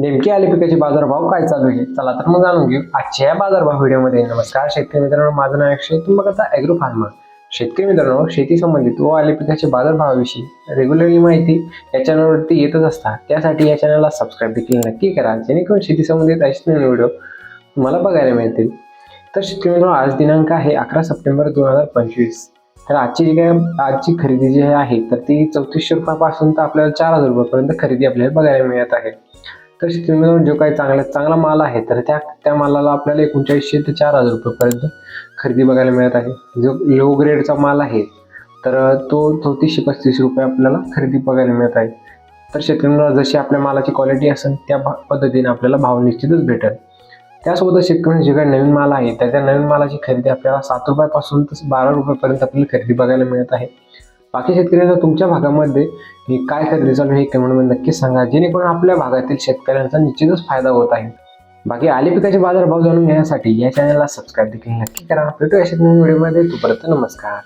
नेमके आले पिकाचे बाजारभाव काय चालू आहे? चला तर मग जाणून घेऊ. आजच्या या बाजारभाव व्हिडिओमध्ये नमस्कार शेतकरी मित्रांनो माझं नाव अक्षय. तुम्ही बघता ॲग्रो फार्मर शेतकरी मित्रांनो शेती संबंधित व आले पिकाचे बाजारभावाविषयी रेग्युलरली माहिती या चॅनलवरती येतच असतात. त्यासाठी या चॅनलला सबस्क्राईब देखील नक्की करा. जेणेकरून शेती संबंधित असे नवीन व्हिडिओ तुम्हाला बघायला मिळतील. तर शेतकरी मित्रांनो आज दिनांक आहे अकरा सप्टेंबर दोन हजार पंचवीस. तर आजची जी काय आजची खरेदी जी आहे तर ती चौतीसशे रुपयापासून तर आपल्याला चार हजार रुपयापर्यंत खरेदी आपल्याला बघायला मिळत आहे. तर तुम्ही जो काही चांगला चांगला माल आहे तर त्या त्या मालाला आपल्याला एकोणचाळीसशे ते चार हजार रुपयेपर्यंत खरेदी बघायला मिळत आहे. जो लो ग्रेडचा माल आहे तर तो चौतीसशे पस्तीस रुपये आपल्याला खरेदी बघायला मिळत आहे. तर शेतकऱ्यांना जशी आपल्या मालाची क्वालिटी असेल त्या पद्धतीने आपल्याला भाव निश्चितच भेटेल. त्यासोबत शेतकऱ्यांनी जे काही नवीन माल आहे तर त्या नवीन मालाची खरेदी आपल्याला सात रुपयापासून तर बारा रुपयापर्यंत आपल्याला खरेदी बघायला मिळत आहे. बाकी शेतकऱ्यांना तुमच्या भागामध्ये हे काय खरेदी आहे हे कमेंटमध्ये नक्की सांगा. जेणेकरून आपल्या भागातील शेतकऱ्यांचा निश्चितच फायदा होत आहे. बाकी आले पिकाचे बाजारभाव जाणून घेण्यासाठी या चॅनलला सबस्क्राईब देखील नक्की करा. भेटू अशा नवीन व्हिडिओमध्ये तोपर्यंत नमस्कार.